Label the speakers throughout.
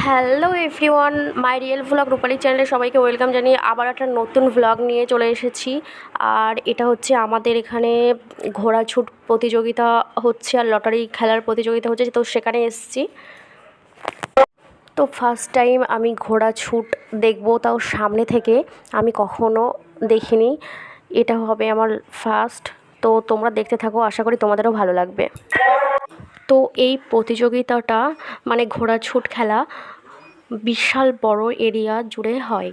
Speaker 1: Hello everyone, my real vlog Rupali চ্যানেলে সবাইকে welcome জানিয়ে আবার একটা নতুন ভ্লগ নিয়ে চলে এসেছি। আর এটা হচ্ছে আমাদের এখানে ঘোড়া ছুট প্রতিযোগিতা হচ্ছে আর লটারি খেলার প্রতিযোগিতা হচ্ছে, তো সেখানে এসেছি। তো ফার্স্ট টাইম আমি ঘোড়া ছুট দেখব তাও সামনে থেকে, আমি কখনো দেখিনি। এটা হবে আমার ফার্স্ট তো তোমরা দেখতে থাকো, আশা করি তোমাদেরও ভালো লাগবে। তো এই প্রতিযোগিতাটা মানে ঘোড়া ছুট খেলা, বিশাল বড় এরিয়া জুড়ে হয়।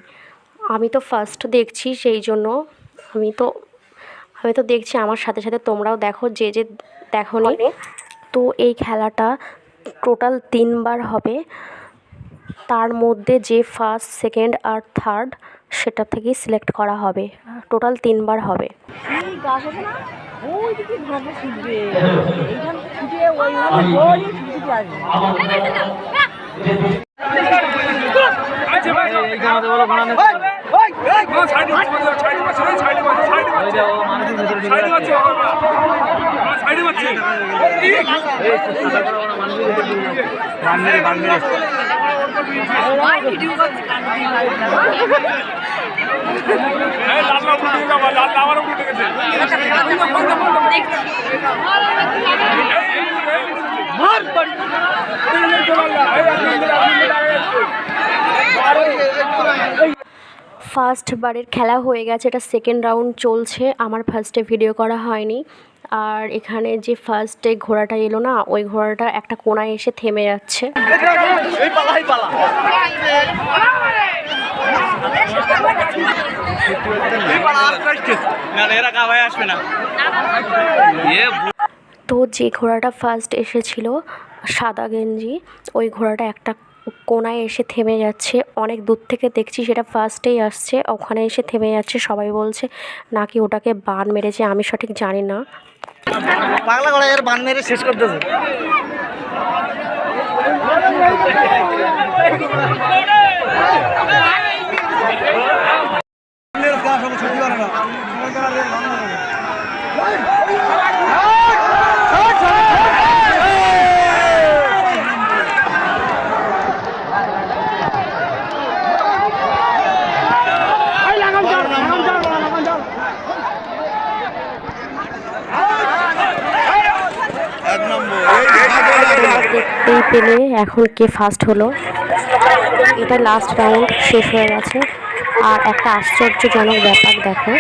Speaker 1: আমি তো ফার্স্ট দেখছি সেই জন্য আমি তো আমি তো দেখছি আমার সাথে সাথে তোমরাও দেখো, যে যে দেখো তো এই খেলাটা টোটাল তিনবার হবে। তার মধ্যে যে ফার্স্ট সেকেন্ড আর থার্ড সেটা থেকেই সিলেক্ট করা হবে। টোটাল তিনবার হবে।
Speaker 2: এই গাছ আছে না ওই দিকে ধানটা ছুটবে এইখান ছুটে ওই ওই ছুটে আসবে
Speaker 1: ফার্স্ট বারের খেলা হয়ে গেছে, এটা সেকেন্ড রাউন্ড চলছে। আমার ফার্স্টে ভিডিও করা হয়নি। আর এখানে যে ফার্স্টে ঘোড়াটা এলো না, ওই ঘোড়াটা একটা কোনায় এসে থেমে যাচ্ছে। তো যে ঘোড়াটা ফার্স্ট এসেছিল, সাদা গেঞ্জি, ওই ঘোড়াটা একটা কোনায় এসে থেমে যাচ্ছে। অনেক দূর থেকে দেখছি সেটা ফার্স্টেই আসছে। ওখানে এসে থেমে যাচ্ছে। সবাই বলছে নাকি ওটাকে বান মেরেছে? আমি সঠিক জানি না।
Speaker 3: পাগলা করে এর বান মেরে শেষ করতেছে।
Speaker 1: দেখতেই পেলে এখন কে ফার্স্ট হলো? এটা লাস্ট রাউন্ড শেষ হয়ে গেছে। আর একটা আশ্চর্যজনক ব্যাপার দেখো,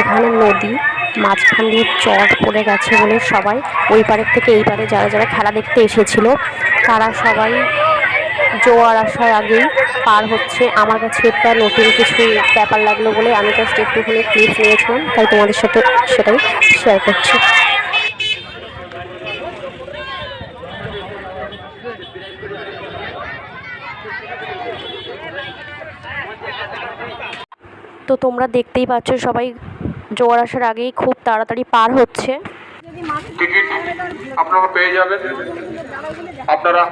Speaker 1: এখানে নদী, মাঝখান দিয়ে চট পড়ে গেছে বলে সবাই, ওই পারের থেকে এই পারে যারা যারা খেলা দেখতে এসেছিল, তারা সবাই জোয়ার আসার আগেই পার হচ্ছে। আমার কাছে একটা নতুন কিছু ব্যাপার লাগল বলে আমি জাস্ট একটুখানি ক্লিপ নিয়েছিলাম, তাই তোমাদের সাথে সেটাই শেয়ার করছি। তো তোমরা দেখতেই পাচ্ছ সবাই জোয়ার আসার আগেই খুব তাড়াতাড়ি পার হচ্ছে।
Speaker 4: টিকিট আপনারা পেয়ে যাবেন। আপনারা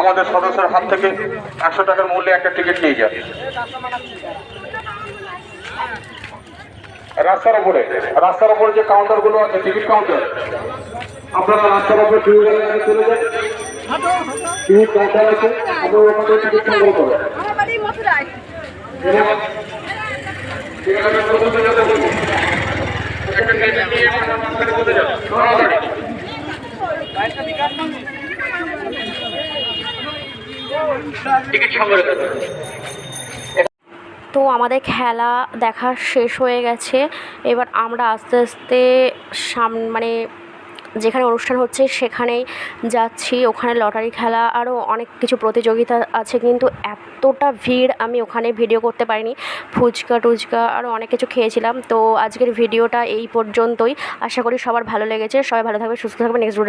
Speaker 4: আমাদের সদস্যের হাত থেকে একশো টাকার মূল্যে একটা টিকিট নিয়ে যান। রাস্তার উপরে রাস্তার উপরে যে কাউন্টারগুলো আছে টিকিট কাউন্টার আপনারা রাস্তার উপরে টিকিট চলে যান। টিকিট কাউন্টার আছে ওখান টিকিট সংগ্রহ
Speaker 1: তো আমাদের খেলা দেখা শেষ হয়ে গেছে। এবার আমরা আস্তে আস্তে সাম মানে যেখানে অনুষ্ঠান হচ্ছে, সেখানেই যাচ্ছি। ওখানে লটারি খেলা আরও অনেক কিছু প্রতিযোগিতা আছে, কিন্তু এতটা ভিড় আমি ওখানে ভিডিও করতে পারিনি। ফুচকা, টুচকা আরও অনেক কিছু খেয়েছিলাম। তো আজকের ভিডিওটা এই পর্যন্তই। আশা করি সবার ভালো লেগেছে। সবাই ভালো থাকবে সুস্থ থাকবে নেক্সট ভিডিও